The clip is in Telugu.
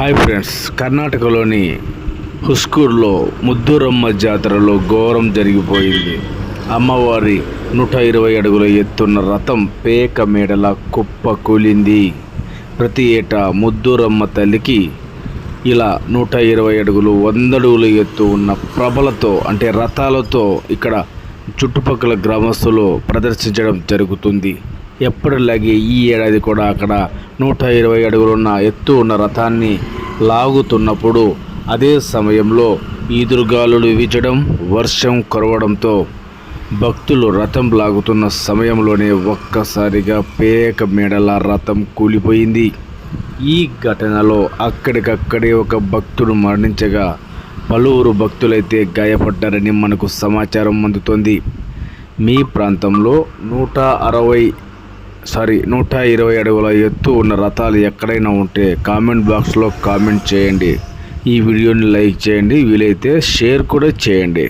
హాయ్ ఫ్రెండ్స్ కర్ణాటకలోని హుస్కూర్లో ముద్దురమ్మ జాతరలో ఘోరం జరిగిపోయింది. అమ్మవారి నూట ఇరవై అడుగుల ఎత్తున్న రథం పేక మేడల కుప్ప కూలింది. ప్రతి ఏటా ముద్దురమ్మ తల్లికి ఇలా నూట ఇరవై అడుగులు వంద అడుగుల ఎత్తు ఉన్న ప్రభలతో అంటే రథాలతో ఇక్కడ చుట్టుపక్కల గ్రామస్తులు ప్రదర్శించడం జరుగుతుంది. ఎప్పటిలాగే ఈ ఏడాది కూడా అక్కడ నూట ఇరవై అడుగులున్న ఎత్తు ఉన్న రథాన్ని లాగుతున్నప్పుడు అదే సమయంలో ఈదురుగాలులు వీచడం వర్షం కురవడంతో భక్తులు రథం లాగుతున్న సమయంలోనే ఒక్కసారిగా పేక మేడల రథం కూలిపోయింది. ఈ ఘటనలో అక్కడికక్కడే ఒక భక్తుడు మరణించగా పలువురు భక్తులైతే గాయపడ్డారని మనకు సమాచారం అందుతోంది. మీ ప్రాంతంలో నూట అరవై సారీ నూట ఇరవై అడుగుల ఎత్తు ఉన్న రథాలు ఎక్కడైనా ఉంటే కామెంట్ బాక్స్లో కామెంట్ చేయండి. ఈ వీడియోని లైక్ చేయండి వీలైతే షేర్ కూడా చేయండి.